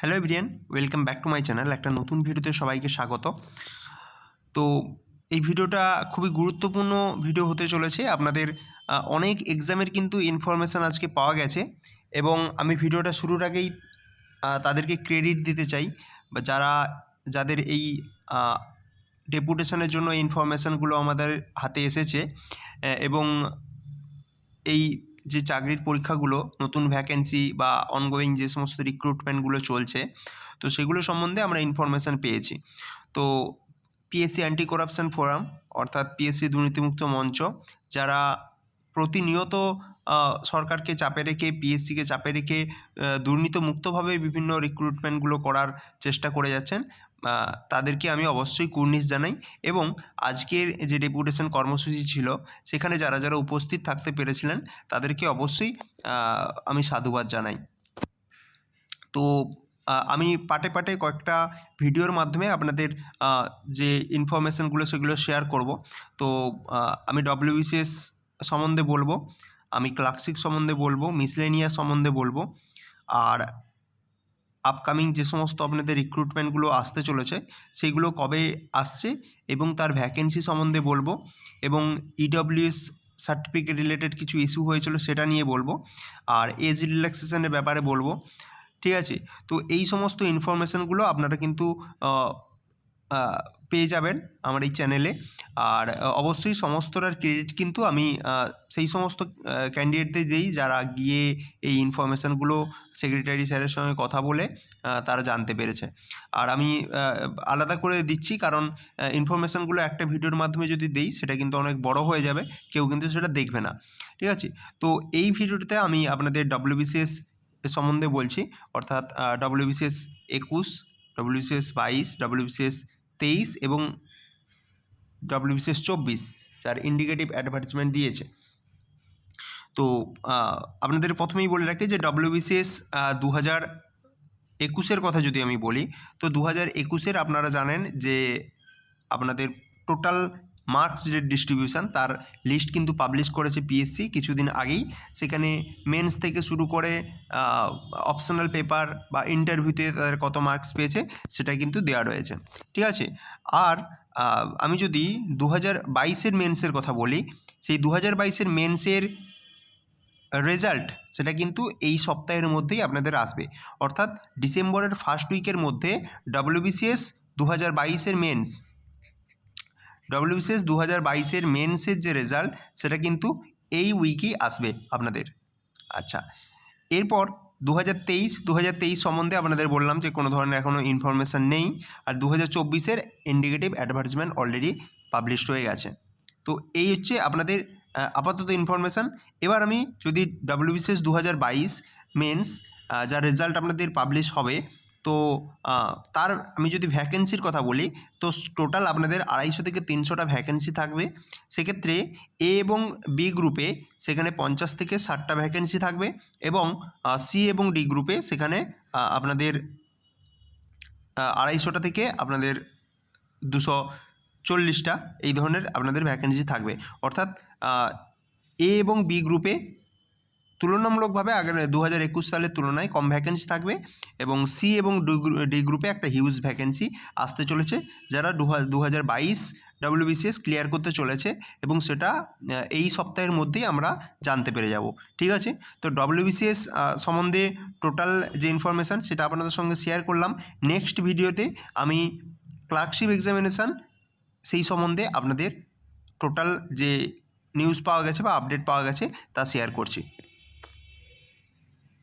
Hello everyone welcome back to my channel একটা নতুন ভিডিওতে সবাইকে স্বাগত। তো এই ভিডিওটা খুবই গুরুত্বপূর্ণ ভিডিও হতে চলেছে। আপনাদের অনেক এক্সামের কিন্তু ইনফরমেশান আজকে পাওয়া গেছে এবং আমি ভিডিওটা শুরুর আগেই তাদেরকে ক্রেডিট দিতে চাই। বা যারা, যাদের এই ডেপুটেশনের জন্য ইনফরমেশানগুলো আমাদের হাতে এসেছে এবং এই যে চাকরির পরীক্ষাগুলো, নতুন ভ্যাকেন্সি বা অনগোয়িং যে সমস্ত রিক্রুটমেন্টগুলো চলছে, তো সেগুলো সম্বন্ধে আমরা ইনফরমেশান পেয়েছি। তো পিএসসি অ্যান্টি করাপশন ফোরাম অর্থাৎ পিএসসি দুর্নীতিমুক্ত মঞ্চ, যারা প্রতিনিয়ত সরকারকে চাপে রেখে পিএসসিকে চাপে রেখে দুর্নীতিমুক্তভাবে বিভিন্ন রিক্রুটমেন্টগুলো করার চেষ্টা করে যাচ্ছেন। তাদেরকে আমি অবশ্যই কুর্নিশ জানাই এবং আজকের যে ডেপুটেশন কর্মসূচি ছিল, সেখানে যারা যারা উপস্থিত থাকতে পেরেছিলেন, তাদেরকে অবশ্যই আমি সাধুবাদ জানাই। তো আমি পাটে পাটে কয়েকটা ভিডিওর মাধ্যমে আপনাদের যে ইনফরমেশনগুলো সেগুলো শেয়ার করব। তো আমি ডব্লিউবিসিএস সম্বন্ধে বলব, আমি ক্লার্কশিপ সম্বন্ধে বলব, মিসলেনিয়া সম্বন্ধে বলব, আর আপকামিং যে সমস্ত আপনাদের রিক্রুটমেন্টগুলো আসতে চলেছে, সেগুলো কবে আসছে এবং তার ভ্যাকেন্সি সম্বন্ধে বলব এবং ইডব্লিউএস সার্টিফিকেট রিলেটেড কিছু ইস্যু হয়েছিল সেটা নিয়ে বলব আর এজ রিল্যাক্সেশনের ব্যাপারে বলব, ঠিক আছে? তো এই সমস্ত ইনফরমেশানগুলো আপনারা কিন্তু পেয়ে যাবেন আমার এই চ্যানেলে আর অবশ্যই সমস্তটার ক্রেডিট কিন্তু আমি সেই সমস্ত ক্যান্ডিডেটদের দিই যারা গিয়ে এই ইনফরমেশানগুলো সেক্রেটারি স্যারের সঙ্গে কথা বলে তারা জানতে পেরেছে। আর আমি আলাদা করে দিচ্ছি কারণ ইনফরমেশানগুলো একটা ভিডিওর মাধ্যমে যদি দেই সেটা কিন্তু অনেক বড় হয়ে যাবে, কেউ কিন্তু সেটা দেখবে না। ঠিক আছে? তো এই ভিডিওটিতে আমি আপনাদের ডব্লিউবিসিএস সম্বন্ধে বলছি, অর্থাৎ ডব্লিউবিসিএস একুশ ডব্লিউবিসিএস বাইশ ডব্লিউবিসিএস তেইশ এবং ডব্লিউবিসিএস চব্বিশ, যার ইন্ডিকেটিভ অ্যাডভার্টাইজমেন্ট দিয়েছে। তো আপনাদের প্রথমেই বলে রাখি যে ডব্লিউবিসিএস দু হাজার একুশের কথা যদি আমি বলি, তো দু হাজার একুশের আপনারা জানেন যে আপনাদের টোটাল মার্কস যে ডিস্ট্রিবিউশন তার লিস্ট কিন্তু পাবলিশ করেছে পিএসসি কিছুদিন আগেই। সেখানে মেন্স থেকে শুরু করে অপশনাল পেপার বা ইন্টারভিউতে তাদের কত মার্কস পেয়েছে, সেটা কিন্তু দেওয়া রয়েছে। ঠিক আছে? আর আমি যদি দু হাজার বাইশের মেন্সের কথা বলি, সেই দু হাজার বাইশের মেন্সের রেজাল্ট সেটা কিন্তু এই সপ্তাহের মধ্যেই আপনাদের আসবে। অর্থাৎ ডিসেম্বরের ফার্স্ট উইকের মধ্যে ডব্লিউবিসিএস দু হাজার বাইশের মেন্স ডব্লিউবিসিএস দু হাজার বাইশের মেন্সের যে রেজাল্ট সেটা কিন্তু এই উইকেই আসবে আপনাদের। আচ্ছা এরপর দু হাজার তেইশ দু হাজার তেইশ সম্বন্ধে আপনাদের বললাম যে কোনো ধরনের এখনও ইনফরমেশান নেই, আর দু হাজার চব্বিশের ইন্ডিকেটিভ অ্যাডভার্টাইজমেন্ট অলরেডি পাবলিশড হয়ে গেছে। তো এই হচ্ছে আপনাদের আপাতত ইনফরমেশান এবার আমি যদি ডব্লিউবিসিএস দু হাজার বাইশ মেন্স যার রেজাল্ট আপনাদের পাবলিশ হবে তো তার, আমি যদি ভ্যাকেন্সির কথা বলি, তো টোটাল আপনাদের আড়াইশো থেকে তিনশোটা ভ্যাকেন্সি থাকবে। সেক্ষেত্রে এ এবং বি গ্রুপে সেখানে পঞ্চাশ থেকে ষাটটা ভ্যাকেন্সি থাকবে এবং সি এবং ডি গ্রুপে সেখানে আপনাদের আড়াইশোটা থেকে আপনাদের দুশো চল্লিশটা এই ধরনের আপনাদের ভ্যাকেন্সি থাকবে। অর্থাৎ এ এবং বি গ্রুপে তুলনামূলকভাবে আগের দু হাজার একুশ সালের তুলনায় কম ভ্যাকেন্সি থাকবে এবং সি এবং ডি গ্রুপে একটা হিউজ ভ্যাকেন্সি আসতে চলেছে, যারা দু হাজার বাইশ ডাব্লিউবিসিএস ক্লিয়ার করতে চলেছে এবং সেটা এই সপ্তাহের মধ্যেই আমরা জানতে পেরে যাব। ঠিক আছে? তো ডব্লিউবিসিএস সম্বন্ধে টোটাল যে ইনফরমেশান সেটা আপনাদের সঙ্গে শেয়ার করলাম। নেক্সট ভিডিওতে আমি ক্লার্কশিপ এক্সামিনেশান সেই সম্বন্ধে আপনাদের টোটাল যে নিউজ পাওয়া গেছে বা আপডেট পাওয়া গেছে তা শেয়ার করছি।